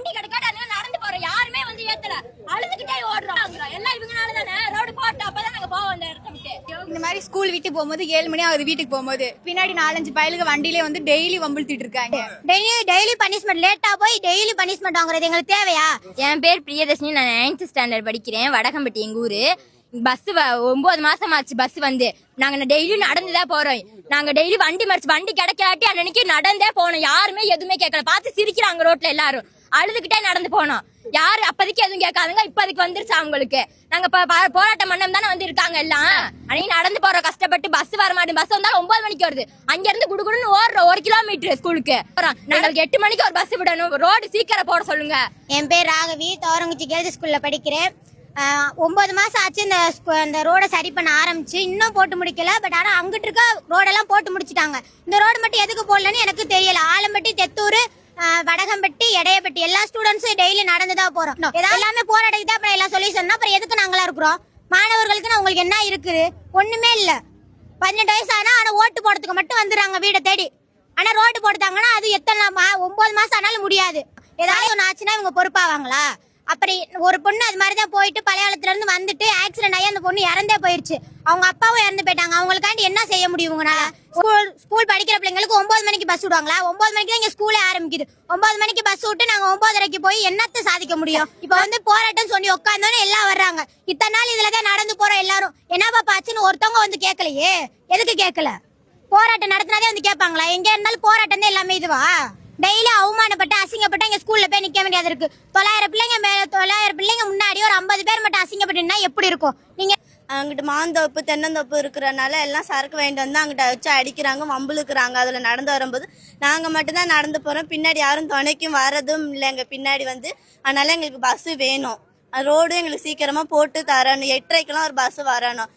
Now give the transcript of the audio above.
வண்டி கிடைக்காது நடந்து போறோம் யாருமே வந்து ஏத்தல. அழுதுகிட்டே ஓடுறோம். எல்லாம் இவங்கனால தானே ரோடு போட்டு அப்பதான் நாங்க போவோம் அந்த இடத்த விட்டு இந்த மாதிரி ஸ்கூல் விட்டு போகும்போது ஏழு மணி ஆகுது வீட்டுக்கு போகும்போது. பின்னாடி நாலஞ்சு பயலுக வண்டியிலே வந்து டெய்லி வம்பிழுத்திட்டு இருக்காங்க. டெய்லி டெய்லி பனிஷ்மெண்ட் லேட்டா போய் டெய்லி பனிஷ்மெண்ட் வாங்குறது எங்களுக்கு தேவையா? என் பேர் பிரியதர்ஷினி. நான் நைன்த் ஸ்டாண்டர்ட் படிக்கிறேன். வடகம்பட்டி எங்க ஊரு. பஸ் ஒன்பது மாசம் ஆச்சு பஸ் வந்து. நாங்க டெய்லி நடந்து தான் போறோம். நாங்க டெய்லி வண்டி மறிச்சு வண்டி கிடைக்காட்டி அன்னைக்கு நடந்தே போனோம். யாருமே எதுவுமே கேட்கல. பார்த்து சிரிக்கிறாங்க ரோட்ல எல்லாரும். அழுதுகிட்டே நடந்து போனோம் யாரு? அப்போதைக்கு எதுவும் கேட்காதுங்க. இப்ப அதுக்கு வந்துருச்சு அவங்களுக்கு? நாங்க போராட்டம் மன்னம் தானே வந்து இருக்காங்க எல்லாம். அன்னைக்கு நடந்து போறோம் கஷ்டப்பட்டு பஸ் வர மாட்டேன். பஸ் வந்தாலும் ஒன்பது மணிக்கு வருது. அங்க இருந்து குடுகுடுன்னு ஓடுறோம் ஒரு கிலோமீட்டர் ஸ்கூலுக்கு அப்புறம் நாங்களுக்கு எட்டு மணிக்கு ஒரு பஸ் விடணும். ரோடு சீக்கிரம் போட சொல்லுங்க. என் பேர் ராகவி. தோரங்குச்சி கேர்ள்ஸ் ஸ்கூல்ல படிக்கிறேன். ஆஹ் ஒன்பது மாசம் ஆச்சு இந்த இந்த ரோடை சரி பண்ண ஆரம்பிச்சு. இன்னும் போட்டு முடிக்கல. பட் ஆனா அங்கிட்டு இருக்க ரோடெல்லாம் போட்டு முடிச்சிட்டாங்க. இந்த ரோடு மட்டும் எதுக்கு போடலன்னு எனக்கு தெரியல. ஆலம்பட்டி தெத்தூர் வடகம்பட்டி எடையப்பட்டி எல்லா ஸ்டூடெண்ட்ஸும் டெய்லி நடந்து தான் போறோம். எல்லாமே போராட்டத்துக்கு அப்புறம் எல்லாம் சொல்யூஷன் அப்புறம் எதுக்கு நாங்களா இருக்கிறோம்? மாணவர்களுக்கு உங்களுக்கு என்ன இருக்குது? ஒண்ணுமே இல்ல. பதினெட்டு வயசு ஆனா ஆனா ஓட்டு போடுறதுக்கு மட்டும் வந்துடுறாங்க வீடை தேடி. ஆனா ரோடு போட்டாங்கன்னா அது எத்தனை ஒன்பது மாசம் ஆனாலும் முடியாது. ஏதாவது ஒன்று ஆச்சுன்னா இவங்க பொறுப்பாவாங்களா? அப்படி ஒரு பொண்ணு அது மாதிரி தான் போயிட்டு பழையாளத்துல இருந்து வந்துட்டு ஆக்சிடென்ட் ஆகி அந்த பொண்ணு இறந்தே போயிருச்சு. அவங்க அப்பாவும் இறந்து போயிட்டாங்க. அவங்களுக்காண்டி என்ன செய்ய முடியும் உங்களால? ஸ்கூல் ஸ்கூல் படிக்கிற பிள்ளைங்களுக்கு ஒன்பது மணிக்கு பஸ் விடுவாங்களா? ஒன்பது மணிக்கு தான் இங்க ஸ்கூலே ஆரம்பிக்குது. ஒன்பது மணிக்கு பஸ் விட்டு நாங்க ஒன்பதரைக்கு போய் என்னத்தை சாதிக்க முடியும்? இப்ப வந்து போராட்டம் சொல்லி உட்காந்தோன்னு எல்லாம் வர்றாங்க. இத்தனை நாள் இதுலதான் நடந்து போறோம் எல்லாரும். என்னப்பா பாச்சுன்னு ஒருத்தவங்க வந்து கேட்கலையே எதுக்கு கேட்கல போராட்டம் நடத்தினாதே வந்து கேட்பாங்களா? எங்க இருந்தாலும் போராட்டம் தான் எல்லாமே இதுவா? டெய்லி அவமானப்பட்டு அசிங்கப்பட்டு எங்கள் ஸ்கூல்ல போய் நிக்க வேண்டியது இருக்கு. தொள்ளாயிரம் பிள்ளைங்க மேலே தொள்ளாயிரம் பிள்ளைங்க முன்னாடி ஒரு ஐம்பது பேர் மட்டும் அசிங்கப்பட்டுனா எப்படி இருக்கும்? நீங்க அங்கிட்டு மாந்தோப்பு தென்னந்தோப்பு இருக்கிறனால எல்லாம் சரக்கு வாங்கிட்டு வந்து அங்கிட்ட வச்சு அடிக்கிறாங்க வம்புழுக்கிறாங்க. அதில் நடந்து வரும்போது நாங்கள் மட்டும்தான் நடந்து போகிறோம் பின்னாடி யாரும் துணைக்கும் வரதும் இல்லை. எங்கள் பின்னாடி வந்து அதனால எங்களுக்கு பஸ்ஸு வேணும். ரோடு எங்களுக்கு சீக்கிரமாக போட்டு தரணும். எட்டரைக்கெல்லாம் ஒரு பஸ் வரணும்.